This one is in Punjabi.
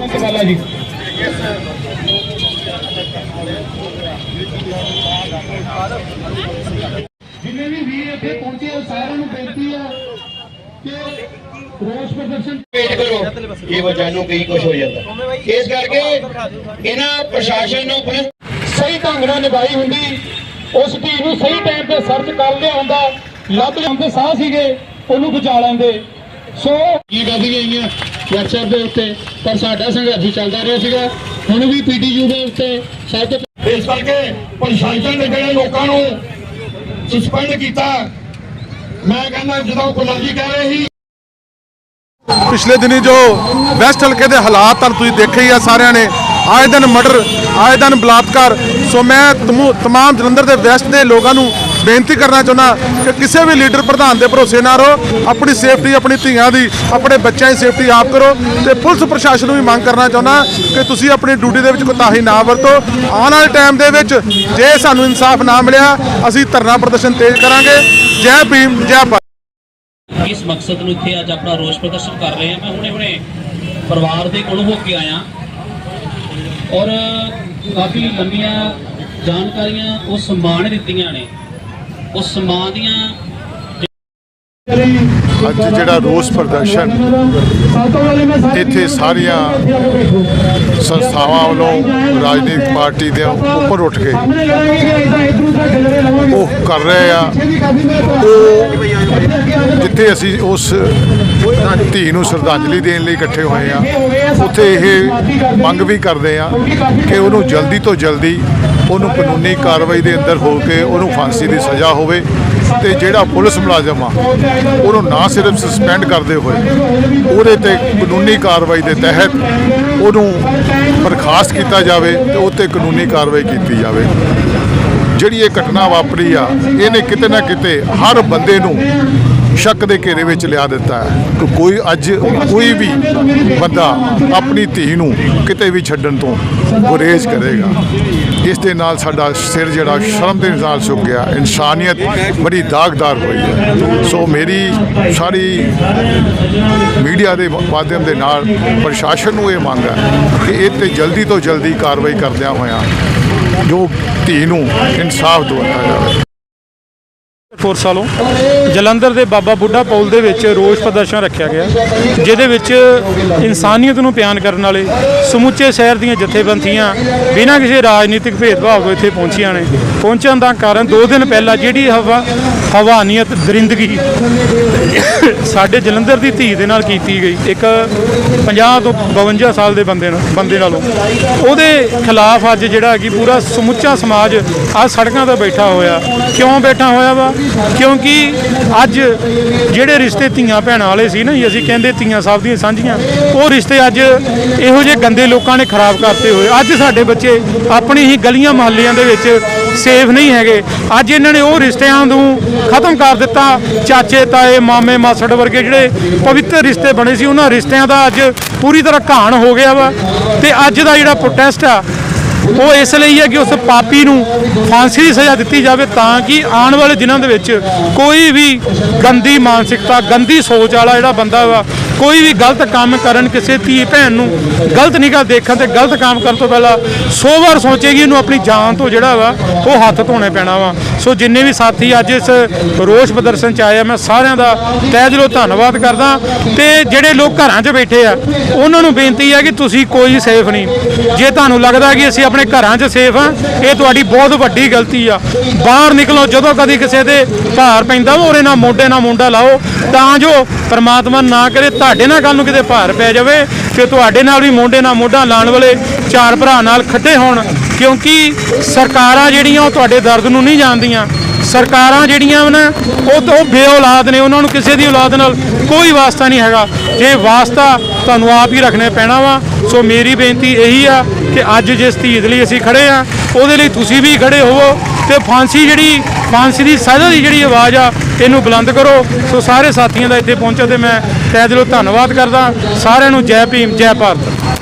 ਵਾਲਾ ਜੀ? ਜਿੰਨੇ ਵੀ ਵੀਰ ਇੱਥੇ ਪਹੁੰਚੇ ਆ, ਸਾਰਿਆਂ ਨੂੰ ਬੇਨਤੀ ਆ ਕਿ ਰੋਸ ਪ੍ਰਦਰਸ਼ਨ ਵੇਟ ਕਰੋ। ਇਹ ਵਜ੍ਹਾ ਨੂੰ ਕਈ ਕੁਝ ਹੋ ਜਾਂਦਾ। ਇਸ ਕਰਕੇ ਇਹਨਾਂ ਪ੍ਰਸ਼ਾਸਨ ਨੂੰ ਸਹੀ ਢੰਗ ਨਾਲ ਨਿਭਾਈ ਹੁੰਦੀ। ਉਸ ਧੀ ਨੂੰ ਸਹੀ ਟਾਈਮ ਤੇ ਸਰਚ ਕਰ ਲਿਆ ਹੁੰਦਾ ਲੱਭ ਲਿਆਉਂਦੇ ਸਾਹ ਸੀਗੇ, ਉਹਨੂੰ ਬਚਾ ਲੈਂਦੇ। ਸੋ, ਕੀ ਗੱਡੀਆਂ ਆਈਆਂ? WhatsApp ਦੇ ਉੱਤੇ ਪਰ ਸਾਡਾ ਸੰਘਰਸ਼ ਚੱਲਦਾ ਰਿਹਾ ਸੀਗਾ। ਹੁਣ ਵੀ ਪੀਟੀਯੂ ਦੇ ਉੱਤੇ ਸਭ ਤੋਂ ਇਸ ਕਰਕੇ ਪ੍ਰਸ਼ਾਸਨ ਨੇ ਜਿਹੜੇ ਲੋਕਾਂ ਨੂੰ ਸਸਪੈਂਡ ਕੀਤਾ ਮੈਂ ਕਹਿੰਦਾ ਜਦੋਂ ਗੁਲਾਮੀ ਕਹਿ ਰਹੇ ਸੀ। ਪਿਛਲੇ ਦਿਨੀ ਜੋ ਵੈਸਟ ਹਲਕੇ ਦੇ ਹਾਲਾਤ ਤੁਹਾਨੂੰ ਤੁਸੀਂ ਦੇਖੇ ਹੀ ਆ ਸਾਰਿਆਂ ਨੇ ਆਏ ਦਿਨ ਮਰਡਰ ਆਏ ਦਿਨ ਬਲਾਤਕਾਰ। ਸੋ ਮੈਂ ਤਮੂ- ਤਮਾਮ ਜਲੰਧਰ ਦੇ ਵੈਸਟ ਦੇ ਲੋਕਾਂ ਨੂੰ ਬੇਨਤੀ ਕਰਨਾ ਚਾਹੁੰਦਾ ਕਿ ਕਿਸੇ ਵੀ ਲੀਡਰ ਪ੍ਰਧਾਨ ਦੇ ਭਰੋਸੇ ਨਾ ਰਹੋ, ਆਪਣੀ ਸੇਫਟੀ, ਆਪਣੀ ਧੀਆਂ ਦੀ, ਆਪਣੇ ਬੱਚਿਆਂ ਦੀ ਸੇਫਟੀ ਆਪ ਕਰੋ ਤੇ ਪੁਲਿਸ ਪ੍ਰਸ਼ਾਸਨ ਨੂੰ ਵੀ ਮੰਗ ਕਰਨਾ ਚਾਹੁੰਦਾ ਕਿ ਤੁਸੀਂ ਆਪਣੀ ਡਿਊਟੀ ਦੇ ਵਿੱਚ ਕੋਤਾਹੀ ਨਾ ਵਰਤੋ। ਆਉਣ ਵਾਲੇ ਟਾਈਮ ਦੇ ਵਿੱਚ ਜੇ ਸਾਨੂੰ ਇਨਸਾਫ ਨਾ ਮਿਲਿਆ, ਅਸੀਂ ਧਰਨਾ ਪ੍ਰਦਰਸ਼ਨ ਤੇਜ਼ ਕਰਾਂਗੇ। ਜੈ ਭੀਮ, ਜੈ ਇਸ ਮਕਸਦ ਨੂੰ ਇੱਥੇ ਅੱਜ ਆਪਣਾ ਰੋਸ ਪ੍ਰਦਰਸ਼ਨ ਕਰ ਰਹੇ ਹਾਂ। ਮੈਂ ਹੁਣੇ ਹੁਣੇ ਪਰਿਵਾਰ ਦੇ ਕੋਲ ਹੋ ਕੇ ਆਇਆ। ਔਰ ਕਾਫੀ ਲੰਮੀਆਂ ਜਾਣਕਾਰੀਆਂ ਉਹ ਸਮਾਨ ਦਿੱਤੀਆਂ ਨੇ। ਉਸ ਸਮਾਨ ਦੀਆਂ ਅੱਜ ਜਿਹੜਾ ਰੋਸ ਪ੍ਰਦਰਸ਼ਨ, ਇੱਥੇ ਸਾਰੀਆਂ ਸੰਸਥਾਵਾਂ ਵੱਲੋਂ ਰਾਜਨੀਤਿਕ ਪਾਰਟੀ ਦੇ ਉੱਪਰ ਉੱਠ ਕੇ ਉਹ ਕਰ ਰਹੇ ਆ। ਉਹ ਜਿੱਥੇ ਅਸੀਂ ਉਸ ਧੀ ਨੂੰ ਸ਼ਰਧਾਂਜਲੀ ਦੇਣ ਲਈ ਇਕੱਠੇ ਹੋਏ ਆ, ਉੱਥੇ ਇਹ ਮੰਗ ਵੀ ਕਰਦੇ ਆ ਕਿ ਉਹਨੂੰ ਜਲਦੀ ਤੋਂ ਜਲਦੀ ਉਹਨੂੰ ਕਾਨੂੰਨੀ ਕਾਰਵਾਈ ਦੇ ਅੰਦਰ ਹੋ ਕੇ ਉਹਨੂੰ ਫਾਂਸੀ ਦੀ ਸਜ਼ਾ ਹੋਵੇ ਤੇ ਜਿਹੜਾ ਪੁਲਿਸ ਮੁਲਾਜ਼ਮ ਆ, ਉਹਨੂੰ ਨਾ ਸਿਰਫ ਸਸਪੈਂਡ ਕਰਦੇ ਹੋਏ, ਉਹਦੇ ਤੇ ਕਾਨੂੰਨੀ ਕਾਰਵਾਈ ਦੇ ਤਹਿਤ ਉਹਨੂੰ ਬਰਖਾਸਤ ਕੀਤਾ ਜਾਵੇ ਤੇ ਉਹ ਤੇ ਕਾਨੂੰਨੀ ਕਾਰਵਾਈ ਕੀਤੀ ਜਾਵੇ। ਜਿਹੜੀ ਇਹ ਘਟਨਾ ਵਾਪਰੀ ਆ, ਇਹਨੇ ਕਿਤੇ ਨਾ ਕਿਤੇ ਹਰ ਬੰਦੇ ਨੂੰ ਸ਼ੱਕ ਦੇ ਘੇਰੇ ਵਿੱਚ ਲਿਆ ਦਿੱਤਾ ਹੈ ਕਿ ਕੋਈ ਅੱਜ ਕੋਈ ਵੀ ਬੰਦਾ ਆਪਣੀ ਧੀ ਨੂੰ ਕਿਤੇ ਵੀ ਛੱਡਣ ਤੋਂ ਗੁਰੇਜ਼ ਕਰੇਗਾ। ਇਸ ਦੇ ਨਾਲ ਸਾਡਾ ਸਿਰ ਜਿਹੜਾ ਸ਼ਰਮ ਦੇ ਨਾਲ ਸੁੱਕ ਗਿਆ, ਇਨਸਾਨੀਅਤ ਬੜੀ ਦਾਗਦਾਰ ਹੋਈ ਹੈ। ਸੋ ਮੇਰੀ ਸਾਰੀ ਮੀਡੀਆ ਦੇ ਮਾਧਿਅਮ ਦੇ ਨਾਲ ਪ੍ਰਸ਼ਾਸਨ ਨੂੰ ਇਹ ਮੰਗ ਹੈ ਕਿ ਇਹ ਤੇ ਜਲਦੀ ਤੋਂ ਜਲਦੀ ਕਾਰਵਾਈ ਕਰਦਿਆਂ ਹੋਇਆਂ ਜੋ ਧੀ ਨੂੰ ਇਨਸਾਫ ਦਿਵਾਇਆ ਜਾਵੇ। ਫੋਰਸ ਵੱਲੋਂ ਜਲੰਧਰ ਦੇ ਬਾਬਾ ਬੁੱਢਾ ਪੁਲ ਦੇ ਵਿੱਚ ਰੋਸ ਪ੍ਰਦਰਸ਼ਨ ਰੱਖਿਆ ਗਿਆ, ਜਿਹਦੇ ਵਿੱਚ ਇਨਸਾਨੀਅਤ ਨੂੰ ਬਿਆਨ ਕਰਨ ਵਾਲੇ ਸਮੁੱਚੇ ਸ਼ਹਿਰ ਦੀਆਂ ਜਥੇਬੰਦੀਆਂ ਬਿਨਾਂ ਕਿਸੇ ਰਾਜਨੀਤਿਕ ਭੇਦਭਾਵ ਤੋਂ ਇੱਥੇ ਪਹੁੰਚੀਆਂ ਨੇ। ਪਹੁੰਚਣ ਦਾ ਕਾਰਨ 2 ਦਿਨ ਪਹਿਲਾਂ ਜਿਹੜੀ ਹਵਾ, ਹਵਾਨੀਅਤ, ਦਰਿੰਦਗੀ ਸਾਡੇ ਜਲੰਧਰ ਦੀ ਧੀ ਦੇ ਨਾਲ ਕੀਤੀ ਗਈ, ਇੱਕ 50 ਤੋਂ 52 ਸਾਲ ਦੇ ਬੰਦੇ ਨਾਲ, ਬੰਦੇ ਨਾਲੋਂ। ਉਹਦੇ ਖਿਲਾਫ ਅੱਜ ਜਿਹੜਾ ਕਿ ਪੂਰਾ ਸਮੁੱਚਾ ਸਮਾਜ ਅੱਜ ਸੜਕਾਂ ਤੇ ਬੈਠਾ ਹੋਇਆ, ਕਿਉਂ ਬੈਠਾ ਹੋਇਆ ਵਾ? ਕਿਉਂਕਿ ਅੱਜ ਜਿਹੜੇ ਰਿਸ਼ਤੇ ਧੀਆਂ ਭੈਣਾਂ ਵਾਲੇ ਸੀ ਨਾ ਜੀ, ਅਸੀਂ ਕਹਿੰਦੇ ਧੀਆਂ ਸਾਹਿਬ ਦੀਆਂ ਸਾਂਝੀਆਂ ਉਹ ਰਿਸ਼ਤੇ ਅੱਜ ਇਹੋ ਜਿਹੇ ਗੰਦੇ ਲੋਕਾਂ ਨੇ ਖਰਾਬ ਕਰਤੇ ਹੋਏ। ਅੱਜ ਸਾਡੇ ਬੱਚੇ ਆਪਣੀ ਹੀ ਗਲੀਆਂ ਮੁਹੱਲਿਆਂ ਦੇ ਵਿੱਚ ਸੇਫ ਨਹੀਂ ਹੈਗੇ। ਅੱਜ ਇਹਨਾਂ ਨੇ ਉਹ ਰਿਸ਼ਤਿਆਂ ਨੂੰ ਖਤਮ ਕਰ ਦਿੱਤਾ। ਚਾਚੇ ਤਾਏ ਮਾਮੇ ਮਾਸੜ ਵਰਗੇ ਜਿਹੜੇ ਪਵਿੱਤਰ ਰਿਸ਼ਤੇ ਬਣੇ ਸੀ ਉਹਨਾਂ ਰਿਸ਼ਤਿਆਂ ਦਾ ਅੱਜ ਪੂਰੀ ਤਰ੍ਹਾਂ ਘਾਣ ਹੋ ਗਿਆ ਵਾ। ਤੇ ਅੱਜ ਦਾ ਜਿਹੜਾ ਪ੍ਰੋਟੈਸਟ ਆ ਉਹ ਇਸ ਲਈ ਹੈ ਕਿ ਉਸ ਪਾਪੀ ਨੂੰ ਫਾਂਸੀ ਦੀ ਸਜ਼ਾ ਦਿੱਤੀ ਜਾਵੇ ਤਾਂ ਕਿ ਆਉਣ ਵਾਲੇ ਦਿਨਾਂ ਦੇ ਵਿੱਚ ਕੋਈ ਵੀ ਗੰਦੀ ਮਾਨਸਿਕਤਾ, ਗੰਦੀ ਸੋਚ ਵਾਲਾ ਜਿਹੜਾ ਬੰਦਾ ਵਾ, ਕੋਈ ਵੀ ਗਲਤ ਕੰਮ ਕਰਨ, ਕਿਸੇ ਧੀ ਭੈਣ ਨੂੰ ਗਲਤ ਨਿਗਾਹ ਦੇਖਣ ਤੇ ਗਲਤ ਕੰਮ ਕਰਨ ਤੋਂ ਪਹਿਲਾਂ 100 ਵਾਰ ਸੋਚੇਗੀ ਇਹਨੂੰ ਆਪਣੀ ਜਾਨ ਤੋਂ ਜਿਹੜਾ ਵਾ, ਉਹ ਹੱਥ ਧੋਣੇ ਪੈਣਾ ਵਾ। ਸੋ ਜਿੰਨੇ ਵੀ ਸਾਥੀ ਅੱਜ ਇਸ ਰੋਸ ਪ੍ਰਦਰਸ਼ਨ ਚ ਆਏ ਆ, ਮੈਂ ਸਾਰਿਆਂ ਦਾ ਤਹਿ ਦਿਲੋਂ ਧੰਨਵਾਦ ਕਰਦਾ ਤੇ ਜਿਹੜੇ ਲੋਕ ਘਰਾਂ 'ਚ ਬੈਠੇ ਆ, ਉਹਨਾਂ ਨੂੰ ਬੇਨਤੀ ਹੈ ਕਿ ਤੁਸੀਂ ਕੋਈ ਸੇਫ ਨਹੀਂ। ਜੇ ਤੁਹਾਨੂੰ ਲੱਗਦਾ ਕਿ ਅਸੀਂ ਆਪਣੇ ਆਪਣੇ ਘਰਾਂ 'ਚ ਸੇਫ ਆ। ਇਹ ਤੁਹਾਡੀ ਬਹੁਤ ਵੱਡੀ ਗਲਤੀ ਆ। ਬਾਹਰ ਨਿਕਲੋ, ਜਦੋਂ ਕਦੀ ਕਿਸੇ ਦੇ ਭਾਰ ਪੈਂਦਾ ਵਾ ਉਹਦੇ ਨਾਲ ਮੋਢੇ ਨਾਲ ਮੁੰਡਾ ਲਾਓ। ਤਾਂ ਜੋ ਪਰਮਾਤਮਾ ਨਾ ਕਰੇ, ਤੁਹਾਡੇ ਨਾਲ ਕੱਲ ਨੂੰ ਕਿਤੇ ਭਾਰ ਪੈ ਜਾਵੇ, ਤੇ ਤੁਹਾਡੇ ਨਾਲ ਵੀ ਮੋਢੇ ਨਾਲ ਮੋਢਾ ਲਾਉਣ ਵਾਲੇ ਚਾਰ ਭਰਾ ਨਾਲ ਖੱਟੇ ਹੋਣ। ਕਿਉਂਕਿ ਸਰਕਾਰਾਂ ਜਿਹੜੀਆਂ, ਉਹ ਤੁਹਾਡੇ ਦਰਦ ਨੂੰ ਨਹੀਂ ਜਾਣਦੀਆਂ। ਸਰਕਾਰਾਂ ਜਿਹੜੀਆਂ ਨੇ, ਉਹ ਤਾਂ ਉਹ ਬੇਔਲਾਦ ਨੇ, ਉਹਨਾਂ ਨੂੰ ਕਿਸੇ ਦੀ ਔਲਾਦ ਨਾਲ ਕੋਈ ਵਾਸਤਾ ਨਹੀਂ ਹੈਗਾ। ਜੇ ਵਾਸਤਾ ਤੁਹਾਨੂੰ ਆਪ ਹੀ ਰੱਖਣਾ ਪੈਣਾ ਵਾ, ਸੋ ਮੇਰੀ ਬੇਨਤੀ ਇਹੀ ਆ ਕਿ ਅੱਜ ਜਿਸ ਧੀ ਦੇ ਲਈ ਅਸੀਂ ਖੜੇ ਆ, ਉਹਦੇ ਲਈ ਤੁਸੀਂ ਵੀ ਖੜੇ ਹੋਵੋ ਤੇ ਫਾਂਸੀ ਜਿਹੜੀ, ਫਾਂਸੀ ਦੀ ਸਜ਼ਾ ਦੀ ਜਿਹੜੀ ਆਵਾਜ਼ ਆ, ਇਹਨੂੰ ਬੁਲੰਦ ਕਰੋ। ਸੋ ਸਾਰੇ ਸਾਥੀਆਂ ਦਾ ਇੱਥੇ ਪਹੁੰਚੋ ਤੇ ਮੈਂ ਤਹਿ ਦਿਲੋਂ ਧੰਨਵਾਦ ਕਰਦਾ। ਸਾਰਿਆਂ ਨੂੰ ਜੈ ਭੀਮ, ਜੈ ਭਾਰਤ।